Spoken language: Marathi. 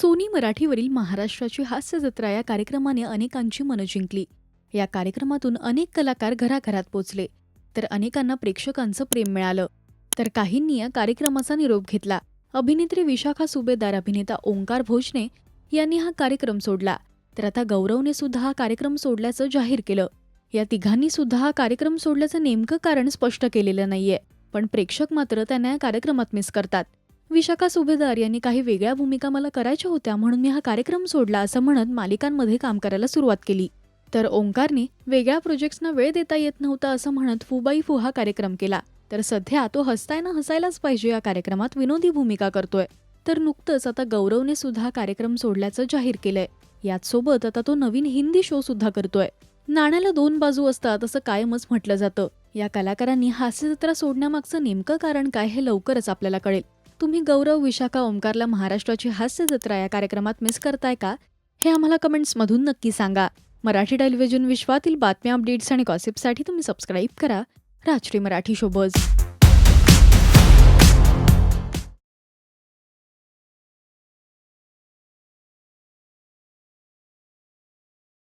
सोनी मराठीवरील महाराष्ट्राची हास्य जत्रा या कार्यक्रमाने अनेकांची मनं जिंकली. या कार्यक्रमातून अनेक कलाकार घराघरात पोचले. तर अनेकांना प्रेक्षकांचं प्रेम मिळालं. तर काहींनी या कार्यक्रमाचा निरोप घेतला. अभिनेत्री विशाखा सुबेदार अभिनेता ओंकार भोजने यांनी हा कार्यक्रम सोडला. तर आता गौरवने सुद्धा हा कार्यक्रम सोडल्याचं जाहीर केलं. या तिघांनी सुद्धा हा कार्यक्रम सोडल्याचं नेमकं कारण स्पष्ट केलेलं नाहीये. पण प्रेक्षक मात्र त्यांना या कार्यक्रमात मिस करतात. विशाखा सुभेदार यांनी काही वेगळ्या भूमिका मला करायच्या होत्या म्हणून मी हा कार्यक्रम सोडला असं म्हणत मालिकांमध्ये काम करायला सुरुवात केली. तर ओंकारने वेगळ्या प्रोजेक्ट्सना वेळ देता येत नव्हता असं म्हणत फुबाई फू हा कार्यक्रम केला. तर सध्या तो हसतायना हसायलाच पाहिजे या कार्यक्रमात विनोदी भूमिका करतोय. तर नुकतंच आता गौरवने सुद्धा कार्यक्रम सोडल्याचं जाहीर केलंय. याच सोबत आता तो नवीन हिंदी शो सुद्धा करतोय. नाण्याला दोन बाजू असतात असं कायमच म्हटलं जातं. या कलाकारांनी हास्यजत्रा सोडण्यामागचं नेमकं कारण काय हे लवकरच आपल्याला कळेल. तुम्ही गौरव विशाखा ओंकारला महाराष्ट्राची हास्य जत्रा या कार्यक्रमात मिस करताय का? हे आम्हाला कमेंट्समधून नक्की सांगा. मराठी टेलिव्हिजन विश्वातील बातम्या अपडेट्स आणि गॉसिपसाठी तुम्ही सबस्क्राईब करा. राजश्री मराठी शोबज